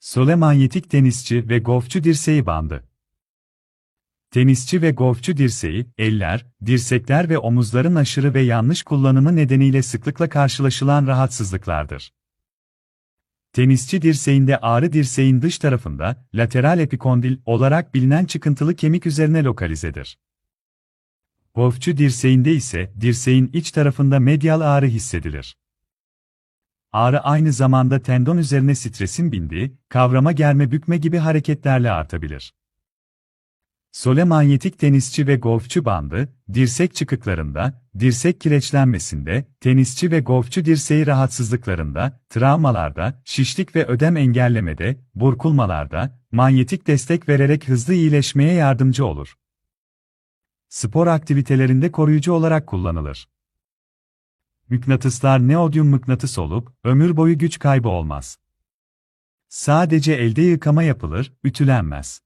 Sole manyetik tenisçi ve golfçü dirseği bandı. Tenisçi ve golfçü dirseği, eller, dirsekler ve omuzların aşırı ve yanlış kullanımı nedeniyle sıklıkla karşılaşılan rahatsızlıklardır. Tenisçi dirseğinde ağrı dirseğin dış tarafında, lateral epikondil olarak bilinen çıkıntılı kemik üzerine lokalizedir. Golfçü dirseğinde ise dirseğin iç tarafında medyal ağrı hissedilir. Ağrı aynı zamanda tendon üzerine stresin bindiği, kavrama germe bükme gibi hareketlerle artabilir. Sole manyetik tenisçi ve golfçü bandı, dirsek çıkıklarında, dirsek kireçlenmesinde, tenisçi ve golfçü dirseği rahatsızlıklarında, travmalarda, şişlik ve ödem engellemede, burkulmalarda, manyetik destek vererek hızlı iyileşmeye yardımcı olur. Spor aktivitelerinde koruyucu olarak kullanılır. Mıknatıslar neodyum mıknatıs olup, ömür boyu güç kaybı olmaz. Sadece elde yıkama yapılır, ütülenmez.